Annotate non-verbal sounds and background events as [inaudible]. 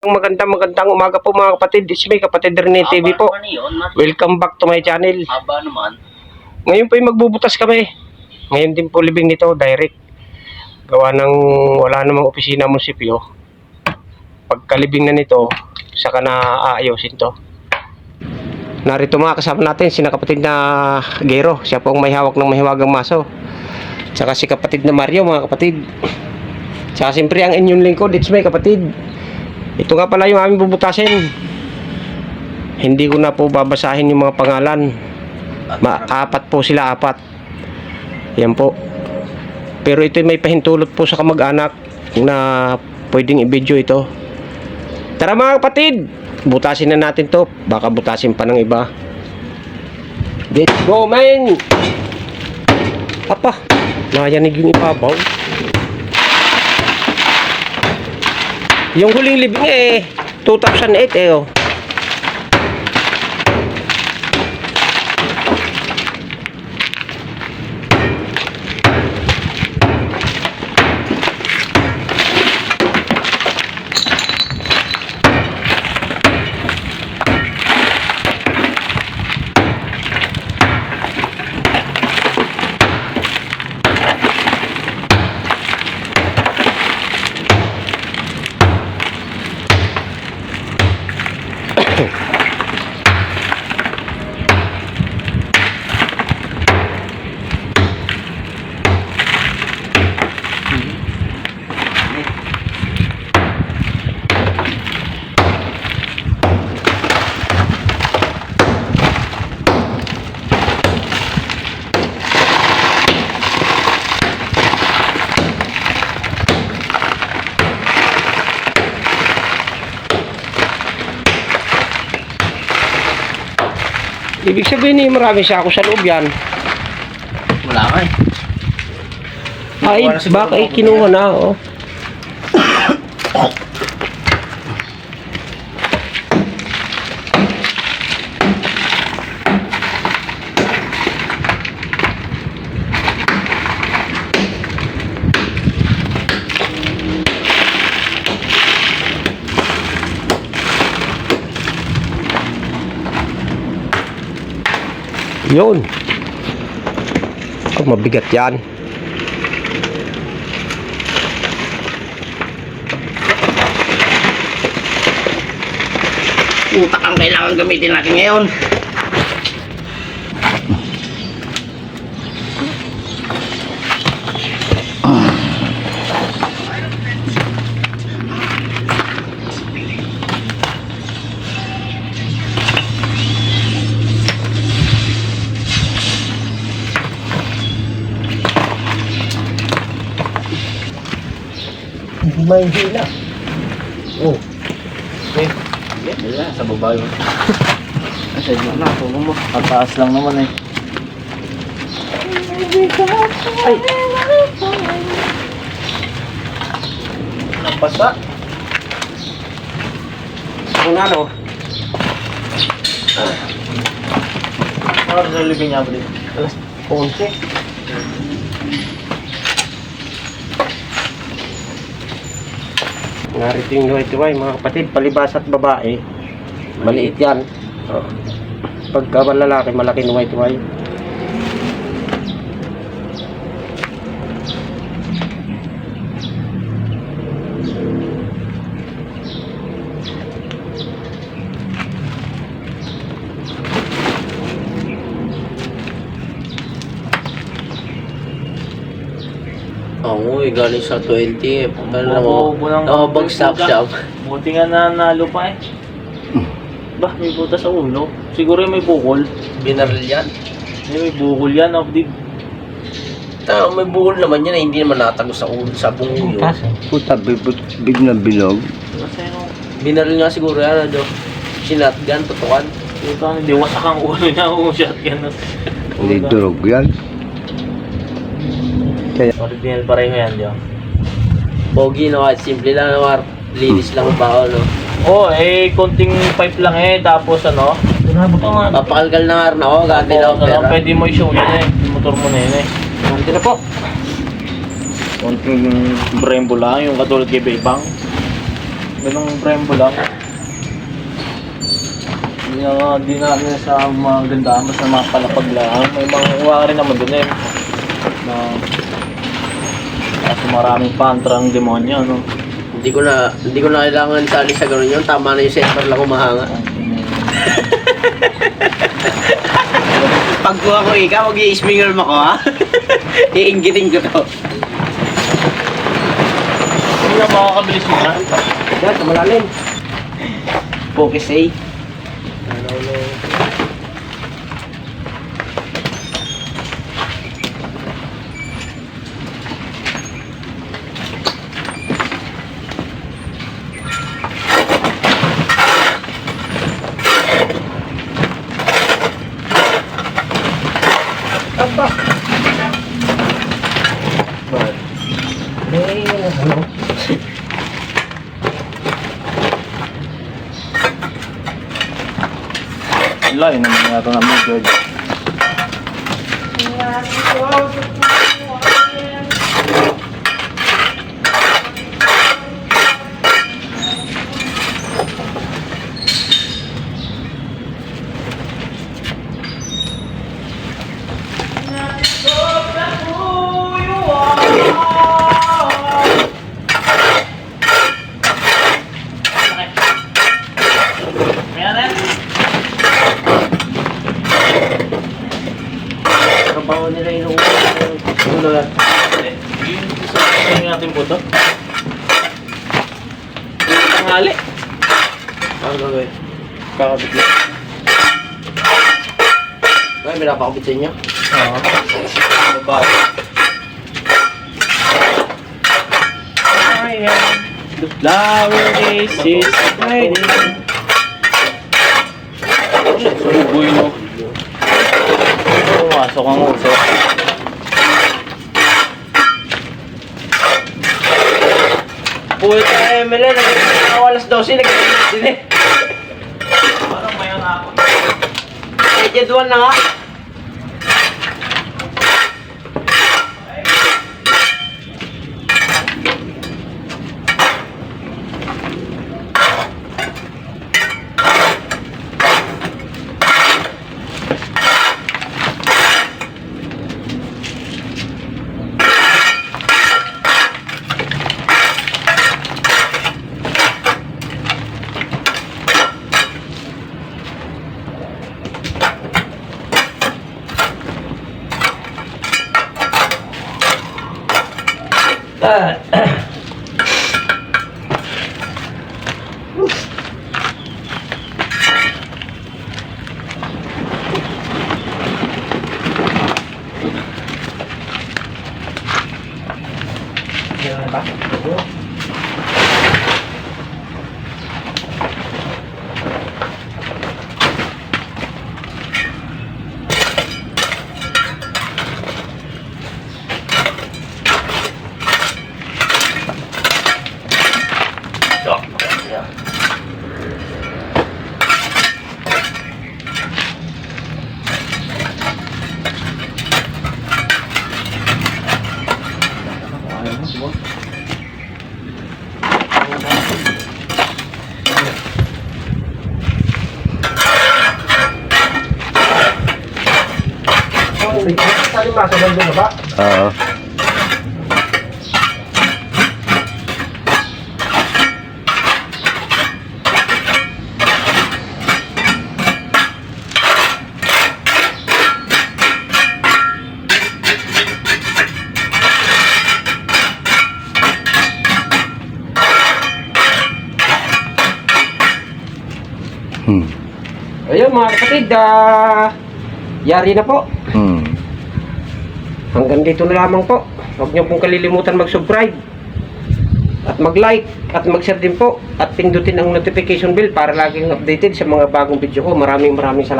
Magandang magandang umaga po mga kapatid. It's me, kapatid Rene TV po. Welcome back to my channel. Haba naman. Ngayon po ay magbubutas kami. Ngayon din po libing nito, direct. Gawa ng wala namang opisina munisipyo. Pagkalibing na nito, saka na aayusin to. Narito mga kasama natin, sina kapatid na Gero. Siya po ang may hawak ng mahiwagang maso. Tsaka si kapatid na Mario, mga kapatid. Tsaka siyempre ang inyong lingkod, it's me kapatid. Ito nga pala yung aming bubutasin. Hindi ko na po babasahin yung mga pangalan. Ma apat po sila, apat. Yan po. Pero ito may pahintulot po sa kamag-anak na pwedeng i-video ito. Tara mga kapatid, butasin na natin to. Baka butasin pa ng iba. Let's go, man! Apa, nayanig yung ibabaw. Yung huling libing eh, 2008 eh oh. Okay. Ibig sabihin eh, marami siya ako sa loob yan. Wala nga eh. Ay, baka kinuha na, oh. [coughs] Yun. Oh, mabigat yan. Utak ang kailangan gamitin natin ngayon. May hila. Oh. Okay. Wala, sa baba yun. Asa yun na, tulong mo. Ang lang naman eh. Ay. Napasa. Kung ano? Ano sa libing niya? Alas 11. Narito yung luway-tuway, mga kapatid, palibas at babae. Maliit yan. Oh. Pagka lalaki, malaki luway-tuway. Oo, eh, galing sa 20 eh. Mo? Bubo ng- Nakabagsak siya. Buti nga nanalo pa eh. Bah, may butas sa ulo. Siguro yung may bukol. Binaril yan. May, may bukol yan, Abdib. Tama, may bukol naman yan eh. Hindi naman natagos sa ulo sa bungo yun. Puta, bibig, big na bilog. Kasi ano, Binaril nga siguro yan, ano. Sinatgan, tutukan. ito hindi wasak ang ulo niya kung shotgun. Hindi durog yan. Original pareho yan, di ba? Pogi no, kahit simple lang naman. Linis lang ba no? Oh, eh, konting pipe lang eh, tapos ano? Ito nga. Papakalkal na nga rin ako, gamit Oo, ako ano, pera. pwede mo i-show yan eh. Yung motor mo na yun eh. Nandito na po. Konting brembo lang, yung katulad kay Bebang. Ganong brembo lang. Hindi na, di na kami sa mga ganda, basta mga palapag lang. May mga uwa rin naman dun eh. Na, kaso maraming pantrang demonyo, no? Hindi ko na, hindi ko na kailangan sali sa ganun yun. Tama na yung center lang humahanga. Pag kuha ko ikaw, mag i-smingle mo ko ha? [laughs] Iinggitin ko to. Hindi na makakabilis mo na. Yan, malalim. Focus A. But, layo naman yata namin, George. Trabaho nila yung ulo. Yung natin po to. Tangali. Ano gagawin? Kakabit lang. Ay, may napakapit sa inyo. Oo. I am the flower is is hiding. Subuy mo. Pumasok ang uso. Puwit na ML, nag-aaw alas 12, nag-aaw din eh. Parang may ako. Agent 1 na nga. Sali masa doon doon ba? Oo. Hmm. Ayun mga kapatid, ah, yari na po. Hmm. Hanggang dito na lamang po. Huwag niyo pong kalilimutan mag-subscribe at mag-like at mag-share din po at pindutin ang notification bell para laging updated sa mga bagong video ko. Maraming maraming salamat.